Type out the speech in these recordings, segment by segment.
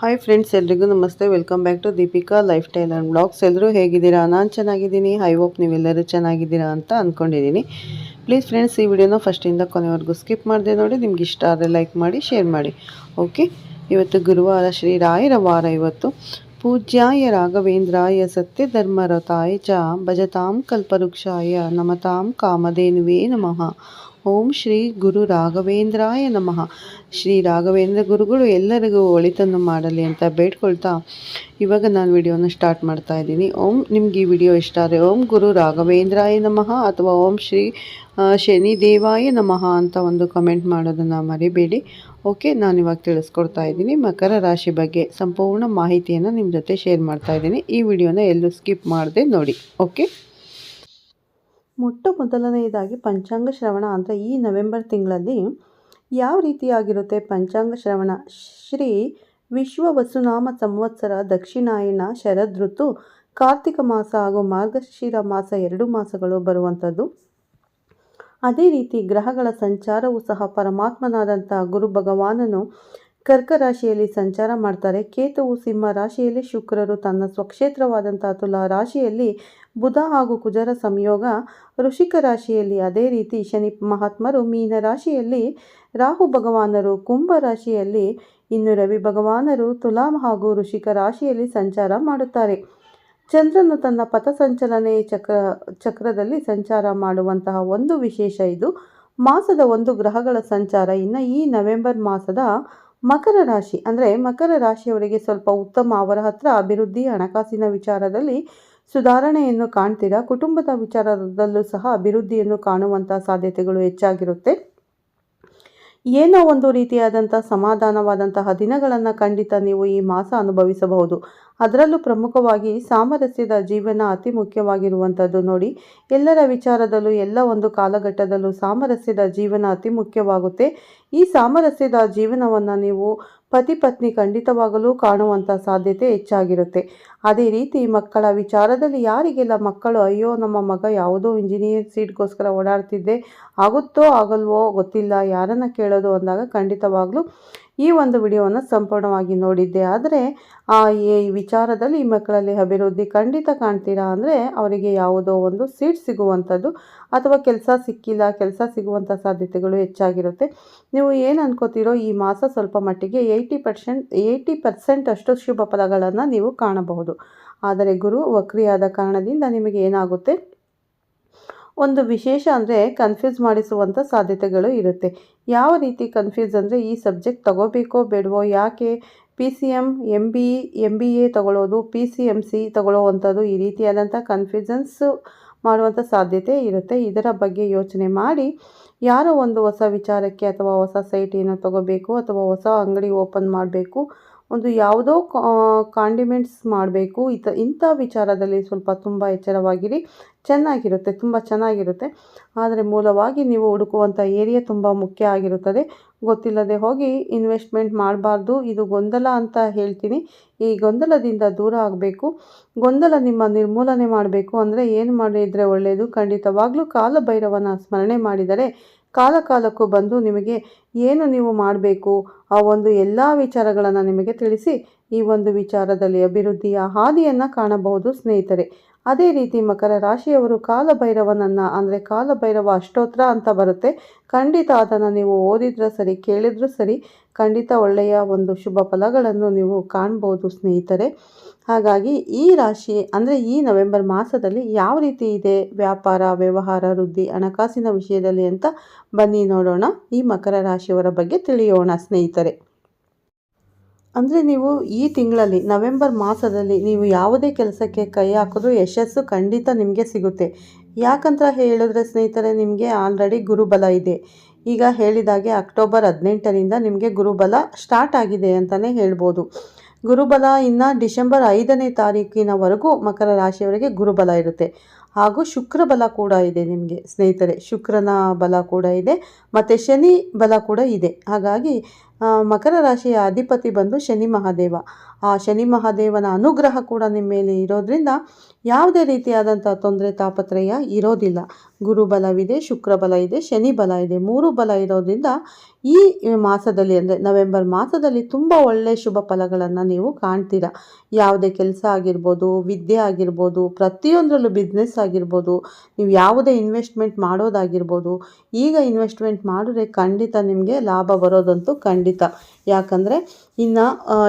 Hi friends ಎಲ್ರಿಗೂ ನಮಸ್ತೆ. Welcome back to Deepika lifestyle and blogs ಎಲ್ಲರೂ ಹೇಗಿದ್ದೀರಾ? ನಾನು ಚೆನ್ನಾಗಿದ್ದೀನಿ. ಐ ಹೋಪ್ ನೀವೆಲ್ಲರೂ ಚೆನ್ನಾಗಿದ್ದೀರಾ ಅಂತ ಅಂದ್ಕೊಂಡಿದ್ದೀನಿ ಪ್ಲೀಸ್ ಫ್ರೆಂಡ್ಸ್ ಈ ವಿಡಿಯೋನ ಫಸ್ಟಿಂದ ಕೊನೆವರೆಗೂ ಸ್ಕಿಪ್ ಮಾಡಿದೆ ನೋಡಿ. ನಿಮ್ಗೆ ಇಷ್ಟ ಆದರೆ ಲೈಕ್ ಮಾಡಿ ಶೇರ್ ಮಾಡಿ. ಓಕೆ ಇವತ್ತು ಗುರುವಾರ ಶ್ರೀ ರಾಯರ ವಾರ ಇವತ್ತು. ಪೂಜ್ಯಾಯ ರಾಘವೇಂದ್ರಾಯ ಸತ್ಯಧರ್ಮರತಾಯ ಚ ಭಜತಾಂ ಕಲ್ಪವೃಕ್ಷಾಯ ನಮತಾಂ ಕಾಮಧೇನುವೇ ನಮಃ. ಓಂ ಶ್ರೀ ಗುರು ರಾಘವೇಂದ್ರಾಯ ನಮಃ. ಶ್ರೀ ರಾಘವೇಂದ್ರ ಗುರುಗಳು ಎಲ್ಲರಿಗೂ ಒಳಿತನ್ನು ಮಾಡಲಿ ಅಂತ ಬೇಡ್ಕೊಳ್ತಾ ಇವಾಗ ನಾನು ವಿಡಿಯೋನ ಸ್ಟಾರ್ಟ್ ಮಾಡ್ತಾ ಇದ್ದೀನಿ. ಓಂ, ನಿಮ್ಗೆ ಈ ವಿಡಿಯೋ ಇಷ್ಟ ಆದರೆ ಓಂ ಗುರು ರಾಘವೇಂದ್ರಾಯ ನಮಃ ಅಥವಾ ಓಂ ಶ್ರೀ ಶನಿ ದೇವಾಯ ನಮಃ ಅಂತ ಒಂದು ಕಮೆಂಟ್ ಮಾಡೋದನ್ನು ಮರಿಬೇಡಿ. ಓಕೆ, ನಾನು ಇವಾಗ ತಿಳಿಸ್ಕೊಡ್ತಾ ಇದ್ದೀನಿ. ಮಕರ ರಾಶಿ ಬಗ್ಗೆ ಸಂಪೂರ್ಣ ಮಾಹಿತಿಯನ್ನು ನಿಮ್ಮ ಜೊತೆ ಶೇರ್ ಮಾಡ್ತಾ ಇದ್ದೀನಿ. ಈ ವಿಡಿಯೋನ ಎಲ್ಲೂ ಸ್ಕಿಪ್ ಮಾಡದೆ ನೋಡಿ. ಓಕೆ? ಮೊಟ್ಟ ಮೊದಲನೆಯದಾಗಿ ಪಂಚಾಂಗ ಶ್ರವಣ ಅಂದರೆ ಈ ನವೆಂಬರ್ ತಿಂಗಳಲ್ಲಿ ಯಾವ ರೀತಿಯಾಗಿರುತ್ತೆ ಪಂಚಾಂಗ ಶ್ರವಣ? ಶ್ರೀ ವಿಶ್ವ ವಸುನಾಮ ಸಂವತ್ಸರ ದಕ್ಷಿಣಾಯನ ಶರದ್ ಋತು ಕಾರ್ತಿಕ ಮಾಸ ಹಾಗೂ ಮಾರ್ಗಶಿರ ಮಾಸ ಎರಡು ಮಾಸಗಳು ಬರುವಂಥದ್ದು. ಅದೇ ರೀತಿ ಗ್ರಹಗಳ ಸಂಚಾರವು ಸಹ ಪರಮಾತ್ಮನಾದಂಥ ಗುರು ಭಗವಾನನು ಕರ್ಕ ರಾಶಿಯಲ್ಲಿ ಸಂಚಾರ ಮಾಡ್ತಾರೆ. ಕೇತುವು ಸಿಂಹ ರಾಶಿಯಲ್ಲಿ ಶುಕ್ರರು. ತನ್ನ ಸ್ವಕ್ಷೇತ್ರವಾದಂಥ ತುಲಾ ರಾಶಿಯಲ್ಲಿ ಬುಧ ಹಾಗೂ ಕುಜರ ಸಂಯೋಗ. ಋಷಿಕ ರಾಶಿಯಲ್ಲಿ ಅದೇ ರೀತಿ ಶನಿ ಮಹಾತ್ಮರು. ಮೀನ ರಾಶಿಯಲ್ಲಿ ರಾಹು ಭಗವಾನರು. ಕುಂಭ ರಾಶಿಯಲ್ಲಿ ಇನ್ನು ರವಿ ಭಗವಾನರು. ತುಲಾ ಹಾಗೂ ಋಷಿಕ ರಾಶಿಯಲ್ಲಿ ಸಂಚಾರ ಮಾಡುತ್ತಾರೆ. ಚಂದ್ರನು ತನ್ನ ಪಥಸಂಚಲನೆ ಚಕ್ರ, ಚಕ್ರದಲ್ಲಿ ಸಂಚಾರ ಮಾಡುವಂತಹ ಒಂದು ವಿಶೇಷ ಇದು. ಮಾಸದ ಒಂದು ಗ್ರಹಗಳ ಸಂಚಾರ. ಇನ್ನು ಈ ನವೆಂಬರ್ ಮಾಸದ ಮಕರ ರಾಶಿ ಅಂದರೆ ಮಕರ ರಾಶಿಯವರಿಗೆ ಸ್ವಲ್ಪ ಉತ್ತಮ, ಅವರ ಹತ್ರ ಅಭಿವೃದ್ಧಿ, ಹಣಕಾಸಿನ ವಿಚಾರದಲ್ಲಿ ಸುಧಾರಣೆಯನ್ನು ಕಾಣ್ತೀರಾ? ಕುಟುಂಬದ ವಿಚಾರದಲ್ಲೂ ಸಹ ಅಭಿವೃದ್ಧಿಯನ್ನು ಕಾಣುವಂಥ ಸಾಧ್ಯತೆಗಳು ಹೆಚ್ಚಾಗಿರುತ್ತೆ. ಏನೋ ಒಂದು ರೀತಿಯಾದಂಥ ಸಮಾಧಾನವಾದಂತಹ ದಿನಗಳನ್ನು ಖಂಡಿತ ನೀವು ಈ ಮಾಸ ಅನುಭವಿಸಬಹುದು. ಅದರಲ್ಲೂ ಪ್ರಮುಖವಾಗಿ ಸಾಮರಸ್ಯದ ಜೀವನ ಅತಿ ಮುಖ್ಯವಾಗಿರುವಂಥದ್ದು ನೋಡಿ, ಎಲ್ಲರ ವಿಚಾರದಲ್ಲೂ, ಎಲ್ಲ ಒಂದು ಕಾಲಘಟ್ಟದಲ್ಲೂ ಸಾಮರಸ್ಯದ ಜೀವನ ಅತಿ ಮುಖ್ಯವಾಗುತ್ತೆ. ಈ ಸಾಮರಸ್ಯದ ಜೀವನವನ್ನು ನೀವು ಪತಿ ಪತ್ನಿ ಖಂಡಿತವಾಗಲೂ ಕಾಣುವಂಥ ಸಾಧ್ಯತೆ ಹೆಚ್ಚಾಗಿರುತ್ತೆ. ಅದೇ ರೀತಿ ಮಕ್ಕಳ ವಿಚಾರದಲ್ಲಿ ಯಾರಿಗೆಲ್ಲ ಮಕ್ಕಳು, ಅಯ್ಯೋ, ನಮ್ಮ ಮಗ ಯಾವುದೋ ಇಂಜಿನಿಯರ್ ಸೀಟ್ಗೋಸ್ಕರ ಓಡಾಡ್ತಿದ್ದೆ, ಆಗುತ್ತೋ, ಆಗಲ್ವೋ ಗೊತ್ತಿಲ್ಲ, ಯಾರನ್ನು ಕೇಳೋದು ಅಂದಾಗ ಖಂಡಿತವಾಗ್ಲೂ ಈ ಒಂದು ವಿಡಿಯೋವನ್ನು ಸಂಪೂರ್ಣವಾಗಿ ನೋಡಿದ್ದೆ. ಆದರೆ ಆ ಈ ವಿಚಾರದಲ್ಲಿ ಈ ಮಕ್ಕಳಲ್ಲಿ ಅಭಿವೃದ್ಧಿ ಖಂಡಿತ ಕಾಣ್ತೀರಾ ಅಂದರೆ ಅವರಿಗೆ ಯಾವುದೋ ಒಂದು ಸೀಟ್ ಸಿಗುವಂಥದ್ದು ಅಥವಾ ಕೆಲಸ ಸಿಕ್ಕಿಲ್ಲ, ಕೆಲಸ ಸಿಗುವಂಥ ಸಾಧ್ಯತೆಗಳು ಹೆಚ್ಚಾಗಿರುತ್ತೆ. ನೀವು ಏನು ಅನ್ಕೋತೀರೋ ಈ ಮಾಸ ಸ್ವಲ್ಪ ಮಟ್ಟಿಗೆ ಏಯ್ಟಿ ಪರ್ಸೆಂಟ್ ಏಯ್ಟಿ ಪರ್ಸೆಂಟ್ ಅಷ್ಟು ಶುಭ ಫಲಗಳನ್ನು ನೀವು ಕಾಣಬಹುದು. ಆದರೆ ಗುರು ವಕ್ರಿಯಾದ ಕಾರಣದಿಂದ ನಿಮಗೆ ಏನಾಗುತ್ತೆ? ಒಂದು ವಿಶೇಷ ಅಂದರೆ ಕನ್ಫ್ಯೂಸ್ ಮಾಡಿಸುವಂಥ ಸಾಧ್ಯತೆಗಳು ಇರುತ್ತೆ. ಯಾವ ರೀತಿ ಕನ್ಫ್ಯೂಸ್ ಅಂದರೆ ಈ ಸಬ್ಜೆಕ್ಟ್ ತಗೋಬೇಕೋ ಬೇಡವೋ, ಯಾಕೆ P C M M B M B A ತಗೊಳ್ಳೋದು ಪಿ ಸಿ ಎಂ ಸಿ ತಗೊಳ್ಳೋವಂಥದ್ದು ಈ ರೀತಿಯಾದಂಥ ಕನ್ಫ್ಯೂಸನ್ಸು ಮಾಡುವಂಥ ಸಾಧ್ಯತೆ ಇರುತ್ತೆ. ಇದರ ಬಗ್ಗೆ ಯೋಚನೆ ಮಾಡಿ ಯಾರೋ ಒಂದು ಹೊಸ ವಿಚಾರಕ್ಕೆ ಅಥವಾ ಹೊಸ ಸೈಟ್ ಏನೋ ತಗೋಬೇಕು ಅಥವಾ ಹೊಸ ಅಂಗಡಿ ಓಪನ್ ಮಾಡಬೇಕು ಒಂದು ಯಾವುದೋ ಕಾಂಡಿಮೆಂಟ್ಸ್ ಮಾಡಬೇಕು. ಇತ, ಇಂಥ ವಿಚಾರದಲ್ಲಿ ಸ್ವಲ್ಪ ತುಂಬ ಎಚ್ಚರವಾಗಿರಿ. ಚೆನ್ನಾಗಿರುತ್ತೆ, ತುಂಬ ಚೆನ್ನಾಗಿರುತ್ತೆ. ಆದರೆ ಮೂಲವಾಗಿ ನೀವು ಹುಡುಕುವಂಥ ಏರಿಯಾ ತುಂಬ ಮುಖ್ಯ ಆಗಿರುತ್ತದೆ. ಗೊತ್ತಿಲ್ಲದೆ ಹೋಗಿ ಇನ್ವೆಸ್ಟ್ಮೆಂಟ್ ಮಾಡಬಾರ್ದು. ಇದು ಗೊಂದಲ ಅಂತ ಹೇಳ್ತೀನಿ. ಈ ಗೊಂದಲದಿಂದ ದೂರ ಆಗಬೇಕು. ಗೊಂದಲ ನಿಮ್ಮ ನಿರ್ಮೂಲನೆ ಮಾಡಬೇಕು. ಅಂದರೆ ಏನು ಮಾಡಿದರೆ ಒಳ್ಳೆಯದು ಖಂಡಿತವಾಗಲೂ ಕಾಲಭೈರವನ ಸ್ಮರಣೆ ಮಾಡಿದರೆ ಕಾಲ ಕಾಲಕ್ಕೂ ಬಂದು ನಿಮಗೆ ಏನು ನೀವು ಮಾಡಬೇಕು? ಆ ಒಂದು ಎಲ್ಲ ವಿಚಾರಗಳನ್ನು ನಿಮಗೆ ತಿಳಿಸಿ ಈ ಒಂದು ವಿಚಾರದಲ್ಲಿ ಅಭಿವೃದ್ಧಿಯ ಹಾದಿಯನ್ನು ಕಾಣಬಹುದು ಸ್ನೇಹಿತರೆ. ಅದೇ ರೀತಿ ಮಕರ ರಾಶಿಯವರು ಕಾಲಭೈರವನನ್ನು ಅಂದರೆ ಕಾಲಭೈರವ ಅಷ್ಟೋತ್ರ ಅಂತ ಬರುತ್ತೆ. ಖಂಡಿತ ಅದನ್ನು ನೀವು ಓದಿದ್ರೂ ಸರಿ, ಕೇಳಿದ್ರೂ ಸರಿ ಖಂಡಿತ ಒಳ್ಳೆಯ ಒಂದು ಶುಭ ಫಲಗಳನ್ನು ನೀವು ಕಾಣ್ಬೋದು ಸ್ನೇಹಿತರೆ. ಹಾಗಾಗಿ ಈ ರಾಶಿ ಅಂದರೆ ಈ ನವೆಂಬರ್ ಮಾಸದಲ್ಲಿ ಯಾವ ರೀತಿ ಇದೆ ವ್ಯಾಪಾರ, ವ್ಯವಹಾರ, ವೃದ್ಧಿ, ಹಣಕಾಸಿನ ವಿಷಯದಲ್ಲಿ ಅಂತ ಬನ್ನಿ ನೋಡೋಣ. ಈ ಮಕರ ರಾಶಿಯವರ ಬಗ್ಗೆ ತಿಳಿಯೋಣ ಸ್ನೇಹಿತರೆ. ಅಂದರೆ ನೀವು ಈ ತಿಂಗಳಲ್ಲಿ ನವೆಂಬರ್ ಮಾಸದಲ್ಲಿ ನೀವು ಯಾವುದೇ ಕೆಲಸಕ್ಕೆ ಕೈ ಹಾಕಿದ್ರೂ ಯಶಸ್ಸು ಖಂಡಿತ ನಿಮಗೆ ಸಿಗುತ್ತೆ. ಯಾಕಂತ ಹೇಳಿದ್ರೆ ಸ್ನೇಹಿತರೆ, ನಿಮಗೆ ಆಲ್ರೆಡಿ ಗುರುಬಲ ಇದೆ. ಈಗ ಹೇಳಿದಾಗೆ ಅಕ್ಟೋಬರ್ ಹದಿನೆಂಟರಿಂದ ನಿಮಗೆ ಗುರುಬಲ ಸ್ಟಾರ್ಟ್ ಆಗಿದೆ ಅಂತಲೇ ಹೇಳ್ಬೋದು. ಗುರುಬಲ ಇನ್ನು ಡಿಸೆಂಬರ್ ಐದನೇ ತಾರೀಕಿನವರೆಗೂ ಮಕರ ರಾಶಿಯವರಿಗೆ ಗುರುಬಲ ಇರುತ್ತೆ. ಹಾಗೂ ಶುಕ್ರ ಬಲ ಕೂಡ ಇದೆ ನಿಮಗೆ ಸ್ನೇಹಿತರೆ. ಶುಕ್ರನ ಬಲ ಕೂಡ ಇದೆ, ಮತ್ತು ಶನಿ ಬಲ ಕೂಡ ಇದೆ. ಹಾಗಾಗಿ ಮಕರ ರಾಶಿಯ ಅಧಿಪತಿ ಬಂದು ಶನಿ ಮಹಾದೇವ. ಆ ಶನಿ ಮಹಾದೇವನ ಅನುಗ್ರಹ ಕೂಡ ನಿಮ್ಮ ಮೇಲೆ ಇರೋದ್ರಿಂದ ಯಾವುದೇ ರೀತಿಯಾದಂಥ ತೊಂದರೆ, ತಾಪತ್ರಯ ಇರೋದಿಲ್ಲ. ಗುರು ಬಲವಿದೆ ಶುಕ್ರ ಬಲ ಇದೆ, ಶನಿ ಬಲ ಇದೆ. ಮೂರು ಬಲ ಇರೋದ್ರಿಂದ ಈ ಮಾಸದಲ್ಲಿ ಅಂದರೆ ನವೆಂಬರ್ ಮಾಸದಲ್ಲಿ ತುಂಬ ಒಳ್ಳೆಯ ಶುಭ ಫಲಗಳನ್ನು ನೀವು ಕಾಣ್ತೀರಾ. ಯಾವುದೇ ಕೆಲಸ ಆಗಿರ್ಬೋದು, ವಿದ್ಯೆ ಆಗಿರ್ಬೋದು, ಪ್ರತಿಯೊಂದರಲ್ಲೂ ಬಿಸ್ನೆಸ್ ಆಗಿರ್ಬೋದು, ನೀವು ಯಾವುದೇ ಇನ್ವೆಸ್ಟ್ಮೆಂಟ್ ಮಾಡೋದಾಗಿರ್ಬೋದು, ಈಗ ಇನ್ವೆಸ್ಟ್ಮೆಂಟ್ ಮಾಡಿದ್ರೆ ಖಂಡಿತ ನಿಮಗೆ ಲಾಭ ಬರೋದಂತೂ ಖಂಡಿತ. ಯಾಕಂದರೆ ಇನ್ನು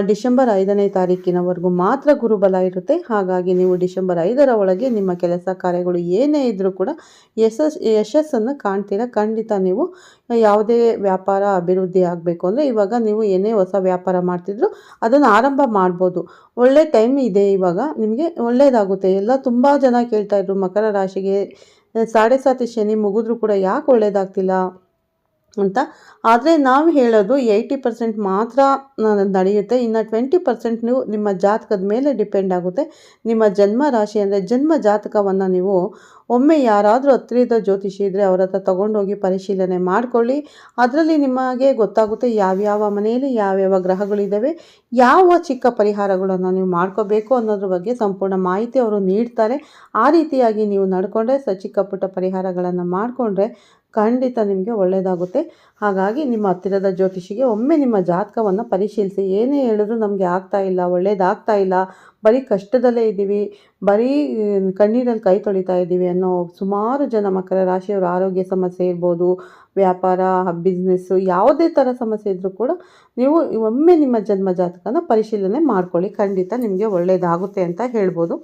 ಡಿಸೆಂಬರ್ ಐದನೇ ತಾರೀಕಿನವರೆಗೂ ಮಾತ್ರ ಗುರುಬಲ ಇರುತ್ತೆ. ಹಾಗಾಗಿ ನೀವು ಡಿಸೆಂಬರ್ ಐದರ ಒಳಗೆ ನಿಮ್ಮ ಕೆಲಸ ಕಾರ್ಯಗಳು ಏನೇ ಇದ್ದರೂ ಕೂಡ ಯಶಸ್, ಯಶಸ್ಸನ್ನು ಕಾಣ್ತೀರಾ. ಖಂಡಿತ ನೀವು ಯಾವುದೇ ವ್ಯಾಪಾರ ಅಭಿವೃದ್ಧಿ ಆಗಬೇಕು ಅಂದರೆ ಇವಾಗ ನೀವು ಏನೇ ಹೊಸ ವ್ಯಾಪಾರ ಮಾಡ್ತಿದ್ರು ಅದನ್ನು ಆರಂಭ ಮಾಡ್ಬೋದು. ಒಳ್ಳೆ ಟೈಮ್ ಇದೆ ಇವಾಗ. ನಿಮಗೆ ಒಳ್ಳೆಯದಾಗುತ್ತೆ. ಎಲ್ಲ ತುಂಬ ಜನ ಕೇಳ್ತಾಯಿದ್ರು ಮಕರ ರಾಶಿಗೆ, ಸಾಡೆ ಸಾತಿ ಶನಿ ಮುಗಿದ್ರೂ ಕೂಡ ಯಾಕೆ ಒಳ್ಳೆಯದಾಗ್ತಿಲ್ಲ? ಅಂತ. ಆದರೆ ನಾವು ಹೇಳೋದು ಏಯ್ಟಿ ಪರ್ಸೆಂಟ್ ಮಾತ್ರ ನಡೆಯುತ್ತೆ. ಇನ್ನು ಟ್ವೆಂಟಿ ಪರ್ಸೆಂಟ್ ನೀವು ನಿಮ್ಮ ಜಾತಕದ ಮೇಲೆ ಡಿಪೆಂಡ್ ಆಗುತ್ತೆ. ನಿಮ್ಮ ಜನ್ಮ ರಾಶಿ ಅಂದರೆ ಜನ್ಮ ಜಾತಕವನ್ನು ನೀವು ಒಮ್ಮೆ ಯಾರಾದರೂ ಹತ್ತಿರದ ಜ್ಯೋತಿಷಿ ಇದ್ದರೆ ಅವ್ರ ಹತ್ರ ತೊಗೊಂಡೋಗಿ ಪರಿಶೀಲನೆ ಮಾಡಿಕೊಳ್ಳಿ. ಅದರಲ್ಲಿ ನಿಮಗೆ ಗೊತ್ತಾಗುತ್ತೆ ಯಾವ್ಯಾವ ಮನೆಯಲ್ಲಿ ಯಾವ್ಯಾವ ಗ್ರಹಗಳಿದ್ದಾವೆ ಯಾವ ಚಿಕ್ಕ ಪರಿಹಾರಗಳನ್ನು ನೀವು ಮಾಡ್ಕೋಬೇಕು ಅನ್ನೋದ್ರ ಬಗ್ಗೆ ಸಂಪೂರ್ಣ ಮಾಹಿತಿ ಅವರು ನೀಡ್ತಾರೆ. ಆ ರೀತಿಯಾಗಿ ನೀವು ನಡ್ಕೊಂಡ್ರೆ ಸ ಚಿಕ್ಕ ಪುಟ್ಟ ಪರಿಹಾರಗಳನ್ನು ಮಾಡಿಕೊಂಡ್ರೆ ಖಂಡಿತ ನಿಮಗೆ ಒಳ್ಳೆಯದಾಗುತ್ತೆ ಹಾಗಾಗಿ ನಿಮ್ಮ ಹತ್ತಿರದ ಜ್ಯೋತಿಷಿಗೆ ಒಮ್ಮೆ ನಿಮ್ಮ ಜಾತಕವನ್ನು ಪರಿಶೀಲಿಸಿ. ಏನೇ ಹೇಳಿದ್ರು ನಮಗೆ ಆಗ್ತಾ ಇಲ್ಲ, ಒಳ್ಳೇದಾಗ್ತಾ ಇಲ್ಲ, ಬರೀ ಕಷ್ಟದಲ್ಲೇ ಇದ್ದೀವಿ, ಬರೀ ಕಣ್ಣೀರಲ್ಲಿ ಕೈ ತೊಳಿತಾ ಇದ್ದೀವಿ ಅನ್ನೋ ಸುಮಾರು ಜನ ಮಕರ ರಾಶಿಯವರ ಆರೋಗ್ಯ ಸಮಸ್ಯೆ ಇರ್ಬೋದು, ವ್ಯಾಪಾರ ಬಿಸ್ನೆಸ್ಸು ಯಾವುದೇ ಥರ ಸಮಸ್ಯೆ ಇದ್ದರೂ ಕೂಡ ನೀವು ಒಮ್ಮೆ ನಿಮ್ಮ ಜನ್ಮ ಜಾತಕನ ಪರಿಶೀಲನೆ ಮಾಡ್ಕೊಳ್ಳಿ. ಖಂಡಿತ ನಿಮಗೆ ಒಳ್ಳೆಯದಾಗುತ್ತೆ ಅಂತ ಹೇಳ್ಬೋದು.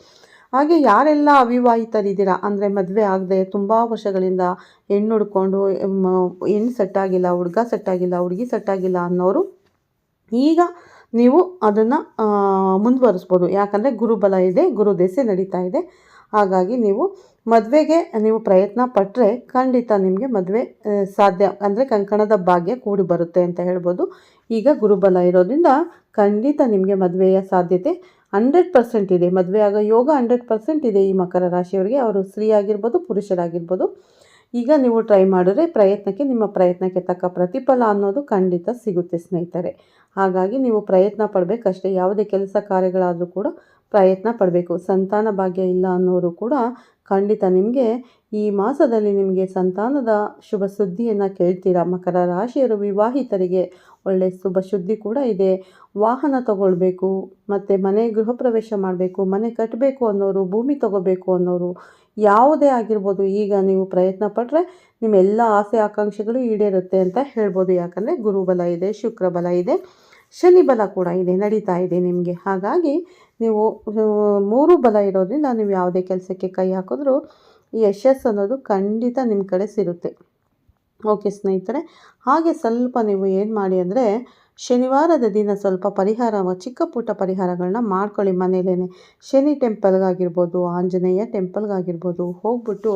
ಹಾಗೆ ಯಾರೆಲ್ಲ ಅವಿವಾಹಿತರಿದ್ದೀರಾ? ಅಂದರೆ ಮದುವೆ ಆಗದೆ ತುಂಬ ವರ್ಷಗಳಿಂದ ಹೆಣ್ಣು ಹುಡ್ಕೊಂಡು ಹೆಣ್ಣು ಸೆಟ್ಟಾಗಿಲ್ಲ, ಹುಡುಗ ಸೆಟ್ಟಾಗಿಲ್ಲ, ಹುಡುಗಿ ಸೆಟ್ಟಾಗಿಲ್ಲ ಅನ್ನೋರು, ಈಗ ನೀವು ಅದನ್ನು ಮುಂದುವರಿಸ್ಬೋದು. ಯಾಕಂದರೆ ಗುರುಬಲ ಇದೆ, ಗುರು ದೆಸೆ ನಡೀತಾ ಇದೆ. ಹಾಗಾಗಿ ನೀವು ಮದುವೆಗೆ ನೀವು ಪ್ರಯತ್ನ ಪಟ್ಟರೆ ಖಂಡಿತ ನಿಮಗೆ ಮದುವೆ ಸಾಧ್ಯ. ಅಂದರೆ ಕಂಕಣದ ಭಾಗ್ಯ ಕೂಡಿ ಬರುತ್ತೆ ಅಂತ ಹೇಳ್ಬೋದು. ಈಗ ಗುರುಬಲ ಇರೋದ್ರಿಂದ ಖಂಡಿತ ನಿಮಗೆ ಮದುವೆಯ ಸಾಧ್ಯತೆ ಹಂಡ್ರೆಡ್ ಪರ್ಸೆಂಟ್ ಇದೆ. ಮದುವೆ ಆಗ ಯೋಗ ಹಂಡ್ರೆಡ್ ಪರ್ಸೆಂಟ್ ಇದೆ ಈ ಮಕರ ರಾಶಿಯವರಿಗೆ. ಅವರು ಸ್ತ್ರೀ ಆಗಿರ್ಬೋದು, ಪುರುಷರಾಗಿರ್ಬೋದು. ಈಗ ನೀವು ಟ್ರೈ ಮಾಡಿದ್ರೆ ಪ್ರಯತ್ನಕ್ಕೆ, ನಿಮ್ಮ ಪ್ರಯತ್ನಕ್ಕೆ ತಕ್ಕ ಪ್ರತಿಫಲ ಅನ್ನೋದು ಖಂಡಿತ ಸಿಗುತ್ತೆ ಸ್ನೇಹಿತರೆ. ಹಾಗಾಗಿ ನೀವು ಪ್ರಯತ್ನ ಪಡಬೇಕಷ್ಟೇ. ಯಾವುದೇ ಕೆಲಸ ಕಾರ್ಯಗಳಾದರೂ ಕೂಡ ಪ್ರಯತ್ನ ಪಡಬೇಕು. ಸಂತಾನ ಭಾಗ್ಯ ಇಲ್ಲ ಅನ್ನೋರು ಕೂಡ ಖಂಡಿತ ನಿಮಗೆ ಈ ಮಾಸದಲ್ಲಿ ನಿಮಗೆ ಸಂತಾನದ ಶುಭ ಸುದ್ದಿಯನ್ನು ಕೇಳ್ತೀರಾ? ಮಕರ ರಾಶಿಯರು ವಿವಾಹಿತರಿಗೆ ಒಳ್ಳೆಯ ಶುಭ ಶುದ್ಧಿ ಕೂಡ ಇದೆ. ವಾಹನ ತಗೊಳ್ಬೇಕು, ಮತ್ತು ಮನೆ ಗೃಹ ಪ್ರವೇಶ ಮಾಡಬೇಕು, ಮನೆ ಕಟ್ಟಬೇಕು ಅನ್ನೋರು, ಭೂಮಿ ತಗೋಬೇಕು ಅನ್ನೋರು ಯಾವುದೇ ಆಗಿರ್ಬೋದು, ಈಗ ನೀವು ಪ್ರಯತ್ನ ಪಟ್ಟರೆ ನಿಮ್ಮೆಲ್ಲ ಆಸೆ ಆಕಾಂಕ್ಷೆಗಳು ಈಡೇರುತ್ತೆ ಅಂತ ಹೇಳ್ಬೋದು. ಯಾಕಂದರೆ ಗುರುಬಲ ಇದೆ ಶುಕ್ರಬಲ ಇದೆ, ಶನಿ ಬಲ ಕೂಡ ಇದೆ, ನಡೀತಾ ಇದೆ ನಿಮಗೆ. ಹಾಗಾಗಿ ನೀವು, ಮೂರು ಬಲ ಇರೋದ್ರಿಂದ ನೀವು ಯಾವುದೇ ಕೆಲಸಕ್ಕೆ ಕೈ ಹಾಕಿದ್ರೂ ಯಶಸ್ಸು ಅನ್ನೋದು ಖಂಡಿತ ನಿಮ್ಮ ಕಡೆ ಸಿರುತ್ತೆ ಓಕೆ ಸ್ನೇಹಿತರೆ, ಹಾಗೆ ಸ್ವಲ್ಪ ನೀವು ಏನು ಮಾಡಿ ಅಂದರೆ, ಶನಿವಾರದ ದಿನ ಸ್ವಲ್ಪ ಪರಿಹಾರ ಚಿಕ್ಕ ಪುಟ್ಟ ಪರಿಹಾರಗಳನ್ನ ಮಾಡ್ಕೊಳ್ಳಿ ಮನೇಲೇ ಶನಿ ಟೆಂಪಲ್ಗಾಗಿರ್ಬೋದು, ಆಂಜನೇಯ ಟೆಂಪಲ್ಗಾಗಿರ್ಬೋದು, ಹೋಗ್ಬಿಟ್ಟು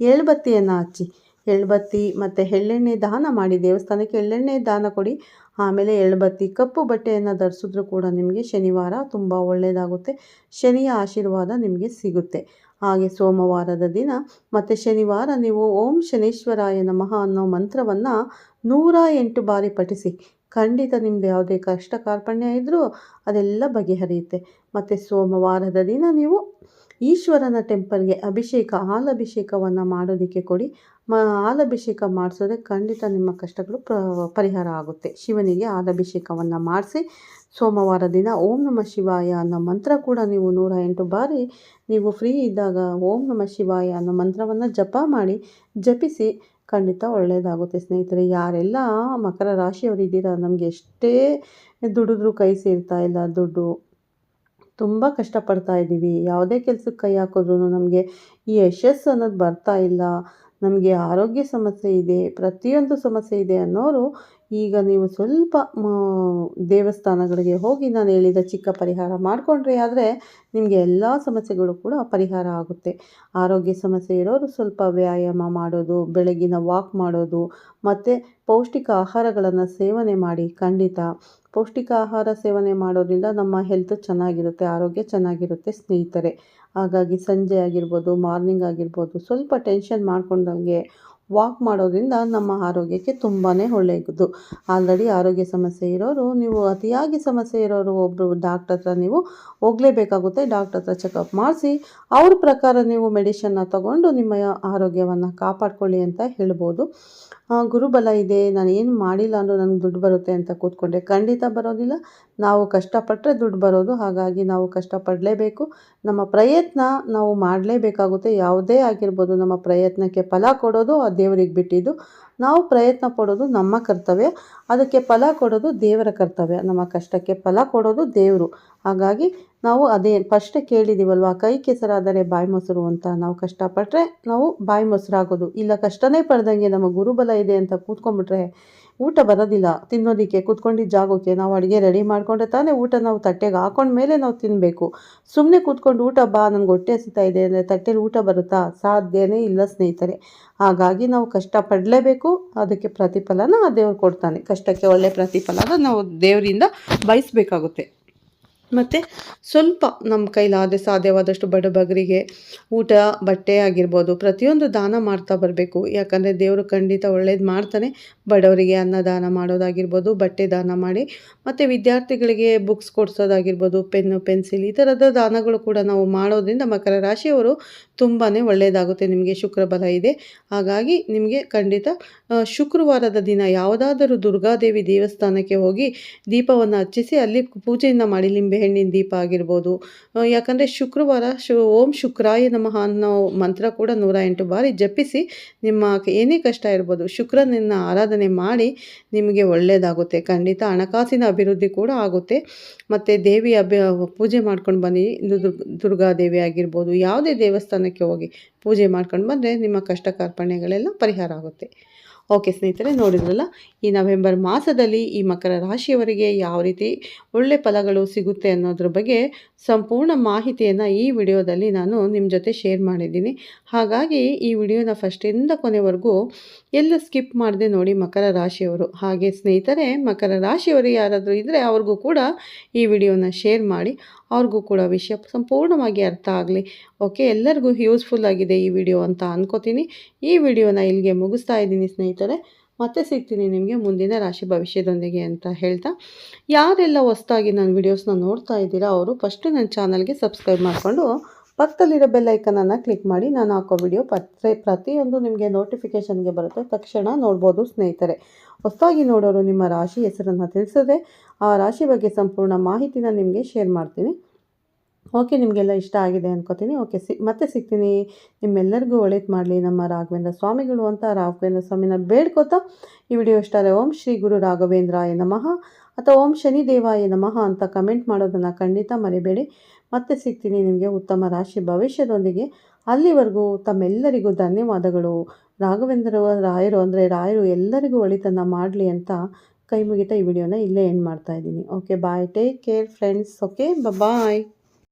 ಎಳ್ಬತ್ತಿಯನ್ನು ಹಚ್ಚಿ. ಎಳ್ಬತ್ತಿ ಮತ್ತು ಎಳ್ಳೆಣ್ಣೆ ದಾನ ಮಾಡಿ, ದೇವಸ್ಥಾನಕ್ಕೆ ಎಳ್ಳೆಣ್ಣೆ ದಾನ ಕೊಡಿ. ಆಮೇಲೆ ಎಳ್ಬತ್ತಿ ಕಪ್ಪು ಬಟ್ಟೆಯನ್ನು ಧರಿಸಿದ್ರು ಕೂಡ ನಿಮಗೆ ಶನಿವಾರ ತುಂಬ ಒಳ್ಳೆಯದಾಗುತ್ತೆ ಶನಿಯ ಆಶೀರ್ವಾದ ನಿಮಗೆ ಸಿಗುತ್ತೆ. ಹಾಗೆ ಸೋಮವಾರದ ದಿನ ಮತ್ತು ಶನಿವಾರ ನೀವು ಓಂ ಶನೇಶ್ವರಾಯ ನಮಃ ಅನ್ನೋ ಮಂತ್ರವನ್ನು ನೂರ ಎಂಟು ಬಾರಿ ಪಠಿಸಿ. ಖಂಡಿತ ನಿಮ್ಮದು ಯಾವುದೇ ಕಷ್ಟ ಕಾರ್ಪಣ್ಯ ಇದ್ದರೂ ಅದೆಲ್ಲ ಬಗೆಹರಿಯುತ್ತೆ. ಮತ್ತು ಸೋಮವಾರದ ದಿನ ನೀವು ಈಶ್ವರನ ಟೆಂಪಲ್ಗೆ ಅಭಿಷೇಕ, ಹಾಲಭಿಷೇಕವನ್ನು ಮಾಡೋದಕ್ಕೆ ಕೊಡಿ. ಮ, ಹಾಲಭಿಷೇಕ ಮಾಡಿಸಿದ್ರೆ ಖಂಡಿತ ನಿಮ್ಮ ಕಷ್ಟಗಳು ಪರಿಹಾರ ಆಗುತ್ತೆ. ಶಿವನಿಗೆ ಹಾಲಭಿಷೇಕವನ್ನು ಮಾಡಿಸಿ ಸೋಮವಾರ ದಿನ ಓಂ ನಮ ಶಿವಾಯ ಅನ್ನೋ ಮಂತ್ರ ಕೂಡ ನೀವು ನೂರ ಎಂಟು ಬಾರಿ ನೀವು ಫ್ರೀ ಇದ್ದಾಗ ಓಂ ನಮ ಶಿವಾಯ ಅನ್ನೋ ಮಂತ್ರವನ್ನು ಜಪ ಮಾಡಿ ಜಪಿಸಿ ಖಂಡಿತ ಒಳ್ಳೆಯದಾಗುತ್ತೆ ಸ್ನೇಹಿತರೆ. ಯಾರೆಲ್ಲ ಮಕರ ರಾಶಿಯವರಿದ್ದೀರಾ ನಮಗೆ ಎಷ್ಟೇ ದುಡಿದ್ರು ಕೈ ಸೇರ್ತಾ ಇಲ್ಲ, ದುಡ್ಡು ತುಂಬ ಕಷ್ಟಪಡ್ತಾ ಇದ್ದೀವಿ. ಯಾವುದೇ ಕೆಲಸಕ್ಕೆ ಕೈ ಹಾಕಿದ್ರೂ ನಮಗೆ ಈ ಯಶಸ್ಸು ಅನ್ನೋದು ಬರ್ತಾ ಇಲ್ಲ. ನಮಗೆ ಆರೋಗ್ಯ ಸಮಸ್ಯೆ ಇದೆ, ಪ್ರತಿಯೊಂದು ಸಮಸ್ಯೆ ಇದೆ ಅನ್ನೋರು ಈಗ ನೀವು ಸ್ವಲ್ಪ ದೇವಸ್ಥಾನಗಳಿಗೆ ಹೋಗಿ ನಾನು ಹೇಳಿದ ಚಿಕ್ಕ ಪರಿಹಾರ ಮಾಡಿಕೊಂಡ್ರೆ ಆದರೆ ನಿಮಗೆ ಎಲ್ಲ ಸಮಸ್ಯೆಗಳು ಕೂಡ ಪರಿಹಾರ ಆಗುತ್ತೆ. ಆರೋಗ್ಯ ಸಮಸ್ಯೆ ಇರೋರು ಸ್ವಲ್ಪ ವ್ಯಾಯಾಮ ಮಾಡೋದು, ಬೆಳಗಿನ ವಾಕ್ ಮಾಡೋದು, ಮತ್ತು ಪೌಷ್ಟಿಕ ಆಹಾರಗಳನ್ನು ಸೇವನೆ ಮಾಡಿ ಖಂಡಿತ. ಪೌಷ್ಟಿಕ ಆಹಾರ ಸೇವನೆ ಮಾಡೋದ್ರಿಂದ ನಮ್ಮ ಹೆಲ್ತ್ ಚೆನ್ನಾಗಿರುತ್ತೆ, ಆರೋಗ್ಯ ಚೆನ್ನಾಗಿರುತ್ತೆ ಸ್ನೇಹಿತರೆ. ಹಾಗಾಗಿ ಸಂಜೆ ಆಗಿರ್ಬೋದು ಮಾರ್ನಿಂಗ್ ಆಗಿರ್ಬೋದು, ಸ್ವಲ್ಪ ಟೆನ್ಷನ್ ಮಾಡ್ಕೊಂಡಂಗೆ ವಾಕ್ ಮಾಡೋದ್ರಿಂದ ನಮ್ಮ ಆರೋಗ್ಯಕ್ಕೆ ತುಂಬಾ ಒಳ್ಳೆಯದು. ಆಲ್ರೆಡಿ ಆರೋಗ್ಯ ಸಮಸ್ಯೆ ಇರೋರು, ನೀವು ಅತಿಯಾಗಿ ಸಮಸ್ಯೆ ಇರೋರು ಒಬ್ಬರು ಡಾಕ್ಟರ್ ಹತ್ರ ನೀವು ಹೋಗಲೇಬೇಕಾಗುತ್ತೆ. ಡಾಕ್ಟರ್ ಹತ್ರ ಚೆಕಪ್ ಮಾಡಿಸಿ, ಅವ್ರ ಪ್ರಕಾರ ನೀವು ಮೆಡಿಷನ್ನ ತಗೊಂಡು ನಿಮ್ಮ ಆರೋಗ್ಯವನ್ನು ಕಾಪಾಡ್ಕೊಳ್ಳಿ ಅಂತ ಹೇಳ್ಬೋದು. ಗುರುಬಲ ಇದೆ, ನಾನು ಏನು ಮಾಡಿಲ್ಲ ಅಂದರೂ ನನಗೆ ದುಡ್ಡು ಬರುತ್ತೆ ಅಂತ ಕೂತ್ಕೊಂಡೆ. ಖಂಡಿತ ಬರೋದಿಲ್ಲ. ನಾವು ಕಷ್ಟಪಟ್ಟರೆ ದುಡ್ಡು ಬರೋದು, ಹಾಗಾಗಿ ನಾವು ಕಷ್ಟಪಡಲೇಬೇಕು. ನಮ್ಮ ಪ್ರಯತ್ನ ನಾವು ಮಾಡಲೇಬೇಕಾಗುತ್ತೆ. ಯಾವುದೇ ಆಗಿರ್ಬೋದು ನಮ್ಮ ಪ್ರಯತ್ನಕ್ಕೆ ಫಲ ಕೊಡೋದು ಆ ದೇವರಿಗೆ ಬಿಟ್ಟಿದ್ದು. ನಾವು ಪ್ರಯತ್ನ ಪಡೋದು ನಮ್ಮ ಕರ್ತವ್ಯ, ಅದಕ್ಕೆ ಫಲ ಕೊಡೋದು ದೇವರ ಕರ್ತವ್ಯ. ನಮ್ಮ ಕಷ್ಟಕ್ಕೆ ಫಲ ಕೊಡೋದು ದೇವರು. ಹಾಗಾಗಿ ನಾವು ಅದೇ ಫಸ್ಟ್ ಕೇಳಿದ್ದೀವಲ್ವ ಕೈ ಕೆಸರಾದರೆ ಬಾಯಿ ಮೊಸರು ಅಂತ ನಾವು ಕಷ್ಟಪಟ್ಟರೆ ನಾವು ಬಾಯಿ ಮೊಸರಾಗೋದು. ಇಲ್ಲ ಕಷ್ಟನೇ ಪಡ್ದಂಗೆ ನಮ್ಮ ಗುರುಬಲ ಇದೆ ಅಂತ ಕೂತ್ಕೊಂಡ್ಬಿಟ್ರೆ ಊಟ ಬರೋದಿಲ್ಲ. ತಿನ್ನೋದಕ್ಕೆ ಕೂತ್ಕೊಂಡಿದ್ದ ಜಾಗಕ್ಕೆ ನಾವು ಅಡುಗೆ ರೆಡಿ ಮಾಡಿಕೊಂಡ್ರೆ ತಾನೇ ಊಟ ನಾವು ತಟ್ಟೆಗೆ ಹಾಕೊಂಡ್ಮೇಲೆ ನಾವು ತಿನ್ನಬೇಕು ಸುಮ್ಮನೆ ಕೂತ್ಕೊಂಡು ಊಟ ಬಾ ನನಗೆ ಹೊಟ್ಟೆ ಹಸಿತಾ ಇದೆ ಅಂದರೆ ತಟ್ಟೆಲಿ ಊಟ ಬರುತ್ತಾ? ಸಾಧ್ಯನೇ ಇಲ್ಲ ಸ್ನೇಹಿತರೆ. ಹಾಗಾಗಿ ನಾವು ಕಷ್ಟಪಡಲೇಬೇಕು. ಅದಕ್ಕೆ ಪ್ರತಿಫಲನ ಆ ದೇವ್ರು ಕೊಡ್ತಾನೆ. ಕಷ್ಟಕ್ಕೆ ಒಳ್ಳೆ ಪ್ರತಿಫಲನ ನಾವು ದೇವರಿಂದ ಬಯಸಬೇಕಾಗುತ್ತೆ. ಮತ್ತು ಸ್ವಲ್ಪ ನಮ್ಮ ಕೈಲಾದ ಸಾಧ್ಯವಾದಷ್ಟು ಬಡಬಗರಿಗೆ ಊಟ, ಬಟ್ಟೆ ಆಗಿರ್ಬೋದು, ಪ್ರತಿಯೊಂದು ದಾನ ಮಾಡ್ತಾ ಬರಬೇಕು. ಯಾಕಂದರೆ ದೇವರು ಖಂಡಿತ ಒಳ್ಳೇದು ಮಾಡ್ತಾನೆ. ಬಡವರಿಗೆ ಅನ್ನದಾನ ಮಾಡೋದಾಗಿರ್ಬೋದು, ಬಟ್ಟೆ ದಾನ ಮಾಡಿ, ಮತ್ತು ವಿದ್ಯಾರ್ಥಿಗಳಿಗೆ ಬುಕ್ಸ್ ಕೊಡಿಸೋದಾಗಿರ್ಬೋದು, ಪೆನ್ನು, ಪೆನ್ಸಿಲ್ ಈ ಥರದ ದಾನಗಳು ಕೂಡ ನಾವು ಮಾಡೋದ್ರಿಂದ ಮಕರ ರಾಶಿಯವರು ತುಂಬಾ ಒಳ್ಳೆಯದಾಗುತ್ತೆ ನಿಮಗೆ ಶುಕ್ರಬಲ ಇದೆ. ಹಾಗಾಗಿ ನಿಮಗೆ ಖಂಡಿತ ಶುಕ್ರವಾರದ ದಿನ ಯಾವುದಾದರೂ ದುರ್ಗಾದೇವಿ ದೇವಸ್ಥಾನಕ್ಕೆ ಹೋಗಿ ದೀಪವನ್ನು ಹಚ್ಚಿಸಿ ಅಲ್ಲಿ ಪೂಜೆಯನ್ನು ಮಾಡಿ ಲಿಂಬೆಹಣ್ಣಿನ ದೀಪ ಆಗಿರ್ಬೋದು. ಯಾಕಂದರೆ ಶುಕ್ರವಾರ ಶು, ಓಂ ಶುಕ್ರಾಯ ನಮಃ ಅನ್ನೋ ಮಂತ್ರ ಕೂಡ ನೂರ ಎಂಟು ಬಾರಿ ಜಪಿಸಿ ನಿಮ್ಮ ಏನೇ ಕಷ್ಟ ಇರ್ಬೋದು ಶುಕ್ರನನ್ನು ಆರಾಧನೆ ಮಾಡಿ ನಿಮಗೆ ಒಳ್ಳೆಯದಾಗುತ್ತೆ. ಖಂಡಿತ ಹಣಕಾಸಿನ ಅಭಿವೃದ್ಧಿ ಕೂಡ ಆಗುತ್ತೆ. ಮತ್ತು ದೇವಿ ಅಭಿ, ಪೂಜೆ ಮಾಡ್ಕೊಂಡು ಬನ್ನಿ. ಇದು ದೇವಿ ಆಗಿರ್ಬೋದು. ಯಾವುದೇ ದೇವಸ್ಥಾನಕ್ಕೆ ಹೋಗಿ ಪೂಜೆ ಮಾಡ್ಕೊಂಡು ಬಂದರೆ ನಿಮ್ಮ ಕಷ್ಟ ಕಾರ್ಪಣ್ಯಗಳೆಲ್ಲ ಪರಿಹಾರ ಆಗುತ್ತೆ. ಓಕೆ ಸ್ನೇಹಿತರೆ, ನೋಡಿದ್ರಲ್ಲ? ಈ ನವೆಂಬರ್ ಮಾಸದಲ್ಲಿ ಈ ಮಕರ ರಾಶಿಯವರಿಗೆ ಯಾವ ರೀತಿ ಒಳ್ಳೆ ಫಲಗಳು ಸಿಗುತ್ತೆ ಅನ್ನೋದ್ರ ಬಗ್ಗೆ ಸಂಪೂರ್ಣ ಮಾಹಿತಿಯನ್ನು ಈ ವಿಡಿಯೋದಲ್ಲಿ ನಾನು ನಿಮ್ಮ ಜೊತೆ ಶೇರ್ ಮಾಡಿದ್ದೀನಿ. ಹಾಗಾಗಿ ಈ ವಿಡಿಯೋನ ಫಸ್ಟಿಂದ ಕೊನೆವರೆಗೂ ಎಲ್ಲ ಸ್ಕಿಪ್ ಮಾಡದೆ ನೋಡಿ ಮಕರ ರಾಶಿಯವರು. ಹಾಗೆ ಸ್ನೇಹಿತರೆ, ಮಕರ ರಾಶಿಯವರು ಯಾರಾದರೂ ಇದ್ದರೆ ಅವ್ರಿಗೂ ಕೂಡ ಈ ವಿಡಿಯೋನ ಶೇರ್ ಮಾಡಿ. ಅವ್ರಿಗೂ ಕೂಡ ವಿಷಯ ಸಂಪೂರ್ಣವಾಗಿ ಅರ್ಥ ಆಗಲಿ. ಓಕೆ ಎಲ್ಲರಿಗೂ ಯೂಸ್ಫುಲ್ ಆಗಿದೆ ಈ ವಿಡಿಯೋ ಅಂತ ಅಂದ್ಕೋತೀನಿ ಈ ವಿಡಿಯೋನ ಇಲ್ಲಿಗೆ ಮುಗಿಸ್ತಾ ಇದ್ದೀನಿ ಸ್ನೇಹಿತರೆ. ಮತ್ತೆ ಸಿಗ್ತೀನಿ ನಿಮಗೆ ಮುಂದಿನ ರಾಶಿ ಭವಿಷ್ಯದೊಂದಿಗೆ ಅಂತ ಹೇಳ್ತಾ. ಯಾರೆಲ್ಲ ಹೊಸ್ದಾಗಿ ನನ್ನ ವಿಡಿಯೋಸ್ನ ನೋಡ್ತಾ ಇದ್ದೀರಾ, ಅವರು ಫಸ್ಟು ನನ್ನ ಚಾನಲ್ಗೆ ಸಬ್ಸ್ಕ್ರೈಬ್ ಮಾಡಿಕೊಂಡು ಪಕ್ಕದಲ್ಲಿರೋ ಬೆಲ್ ಐಕನನ್ನು ಕ್ಲಿಕ್ ಮಾಡಿ ನಾನು ಹಾಕೋ ವಿಡಿಯೋ ಪತ್ರ ಪ್ರತಿಯೊಂದು ನಿಮಗೆ ನೋಟಿಫಿಕೇಷನ್ಗೆ ಬರುತ್ತೆ. ತಕ್ಷಣ ನೋಡ್ಬೋದು ಸ್ನೇಹಿತರೆ. ಹೊಸದಾಗಿ ನೋಡೋರು ನಿಮ್ಮ ರಾಶಿ ಹೆಸರನ್ನು ತಿಳಿಸಿದ್ರೆ ಆ ರಾಶಿ ಬಗ್ಗೆ ಸಂಪೂರ್ಣ ಮಾಹಿತಿನ ನಿಮಗೆ ಶೇರ್ ಮಾಡ್ತೀನಿ. ಓಕೆ ನಿಮಗೆಲ್ಲ ಇಷ್ಟ ಆಗಿದೆ ಅನ್ಕೋತೀನಿ. ಓಕೆ ಸಿ ಮತ್ತೆ ಸಿಗ್ತೀನಿ. ನಿಮ್ಮೆಲ್ಲರಿಗೂ ಒಳಿತು ಮಾಡಲಿ ನಮ್ಮ ರಾಘವೇಂದ್ರ ಸ್ವಾಮಿಗಳು ಅಂತ ರಾಘವೇಂದ್ರ ಸ್ವಾಮಿನ ಬೇಡ್ಕೋತಾ ಈ ವಿಡಿಯೋ ಇಷ್ಟ ಆದರೆ ಓಂ ಶ್ರೀ ಗುರು ರಾಘವೇಂದ್ರಾಯ ನಮಃ ಅಥವಾ ಓಂ ಶನಿ ದೇವಾಯ ನಮಃ ಅಂತ ಕಮೆಂಟ್ ಮಾಡೋದನ್ನು ಖಂಡಿತ ಮರಿಬೇಡಿ. ಮತ್ತೆ ಸಿಗ್ತೀನಿ ನಿಮಗೆ ಉತ್ತಮ ರಾಶಿ ಭವಿಷ್ಯದೊಂದಿಗೆ. ಅಲ್ಲಿವರೆಗೂ ತಮ್ಮೆಲ್ಲರಿಗೂ ಧನ್ಯವಾದಗಳು. ರಾಘವೇಂದ್ರ ರಾಯರು ಅಂದರೆ ರಾಯರು ಎಲ್ಲರಿಗೂ ಒಳಿತನ್ನು ಮಾಡಲಿ ಅಂತ ಕೈ ಮುಗಿತಾ ಈ ವಿಡಿಯೋನ ಇಲ್ಲೇ ಎಂಡ್ ಮಾಡ್ತಾ ಇದ್ದೀನಿ. Okay bye take care friends okay bye